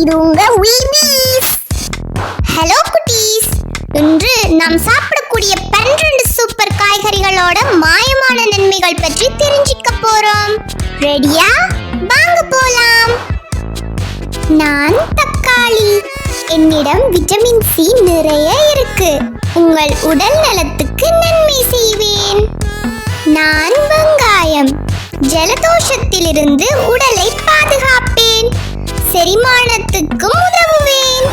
இது உங்க வீபீஸ் ஹலோ குட்டீஸ் இன்று நாம் சாப்பிடக்கூடிய பன்னிரண்டு சூப்பர் காய்கறிகளோட மாயமான நன்மைகள் பற்றி தெரிஞ்சுக்க போறோம். ரெடியா வாங்க போலாம். நான் தக்காளி. என்னிடம் விட்டமின் சி நிறைய இருக்கு. உங்கள் உடல் நலத்துக்கு நன்மை செய்வேன். நான் வெங்காயம். ஜலதோஷத்திலிருந்து உடல் செரிமானத்துக்கும் உதவுவேன்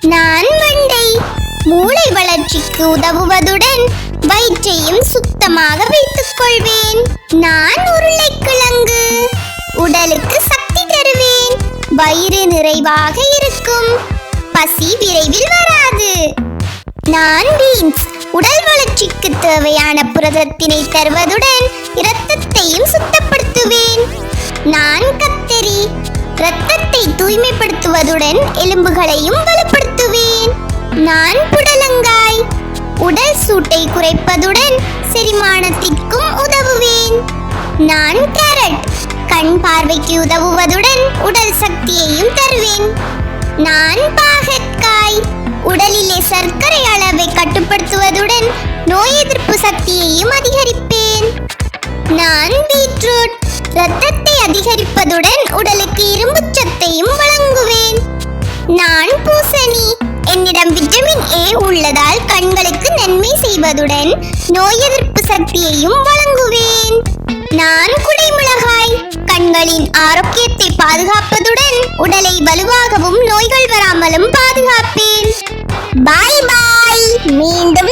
நான் மண்டை மூளை வளர்ச்சிக்கு உதவுவதுடன் வயிற்றையும் சுத்தமாக வைத்துக் கொள்வேன். நான் உருளைக்கிழங்கு உடலுக்கு சக்தி தருவேன். வயிறு நிறைவாக இருக்கும். பசி விரைவில் வராது. நான் பீன்ஸ் உடல் வளர்ச்சிக்கு தேவையான புரதத்தினை தருவதுடன் இரத்தத்தையும் சுத்தப்படுத்துவேன். நான் கத்தரி உடலை தூய்மைப்படுத்துவதுடன் எலும்புகளையும் வலுப்படுத்துவேன். நான் புடலங்காய். உடல் சூட்டை குறைப்பதுடன் செரிமானத்திற்கும் உதவுவேன். நான் கேரட். கண் பார்வைக்கு உதவுவதுடன் உடல் சக்தியையும் தருவேன். நான் பாகற்காய். உடலிலே சர்க்கரை அளவை கட்டுப்படுத்துவதுடன் நோய் எதிர்ப்பு சக்தியையும் அதிகரிப்பேன். நான் பீட்ரூட். இரத்தத்தை அதிகரிப்பதுடன் உடலுக்கு இரும்பு சத்தையும் வழங்குவேன். நான் பூசணி. என்னிடம் விட்டமின் ஏ உள்ளதால் கண்களுக்கு நன்மை செய்வதுடன் நோய் எதிர்ப்பு சக்தியையும் வழங்குவேன். நான் குடைமிளகாய். கண்களின் ஆரோக்கியத்தை பாதுகாப்பதுடன் உடலை வலுவாகவும் நோய்கள் வராமலும் பாதுகாப்பேன். பாய் பாய் மீண்டும்